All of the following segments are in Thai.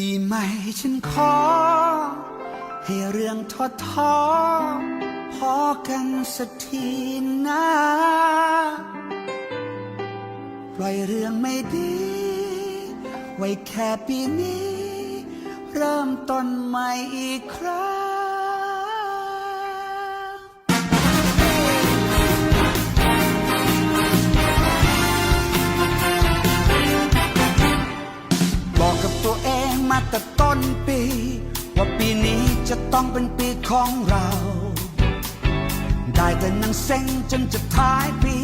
ปีใหม่ฉันขอ ให้เรื่องทอท้อพอกันสักทีนะปล่อยเรื่องไม่ดี ไว้แค่ปีนี้ เริ่มต้นใหม่อีกครั้ง ของเรา ได้แต่นั่งเซ็งจนจะท้ายปี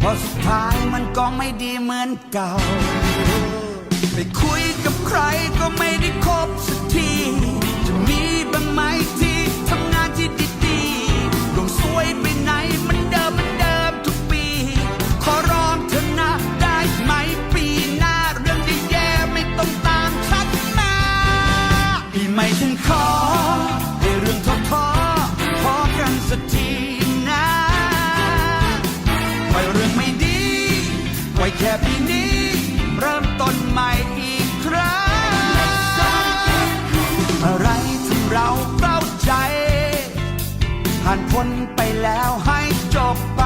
พอสุดท้ายมันก็ไม่ดีเหมือนเก่า ไปคุยกับใครก็ไม่ได้คบสักที จะมีบ้างไหมที่ทำงานที่ดีๆดวงสวยไปไหนมันเดิมมันเดิมทุกปี ขอร้องเธอนะได้ไหมปีหน้าเรื่องแย่ๆไม่ต้องตามฉันมาปีใหม่ฉันขอ แค่ปีนี้ เริ่มต้นใหม่อีกครั้ง อะไรที่เราเต้าใจ ผ่านพ้นไปแล้วให้จบไป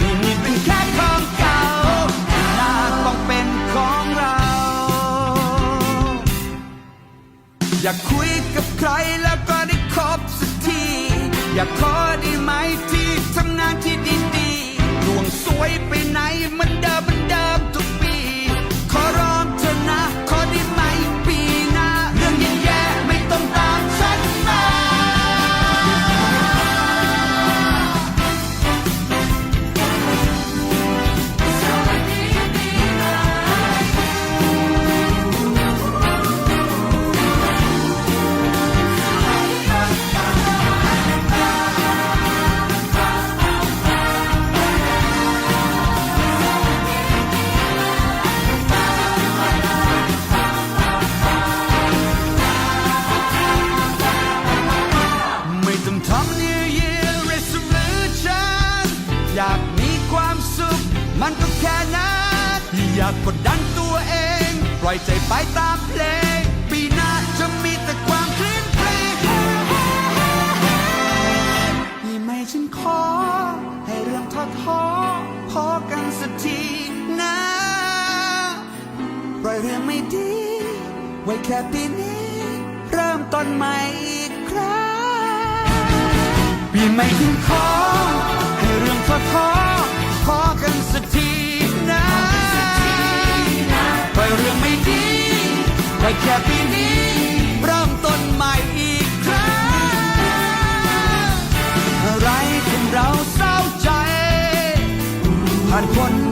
นี่นี่เป็นแค่ของเก่าหน้าต้องเป็นของเรา อยากคุยกับใครแล้วก็ได้คบสักที อยากขอได้ไหมที่ทำงานที่ดีๆดวงสวยไปไหนมันเดิมมันเดิม อยากมีความสุข มันก็แค่นั้นอยากกดดันตัวเอง ปล่อยใจไปตามเพลง ปีหน้าจะมีแต่ความคลื่นเพลงปีใหม่ฉันขอ ให้เรื่องท้อท้อๆพอกันสักทีนะปล่อยเรื่องไม่ดี ไว้แค่ปีนี้ เริ่มต้นใหม่อีกครั้งปีใหม่ถึงขอ เรื่องท้อท้อๆพอกันสักทีนะไปเรื่องไม่ดีไปแค่ปีนี้เริ่มต้นใหม่อีกครั้งอะไรที่เราเศร้าใจผ่านพ้น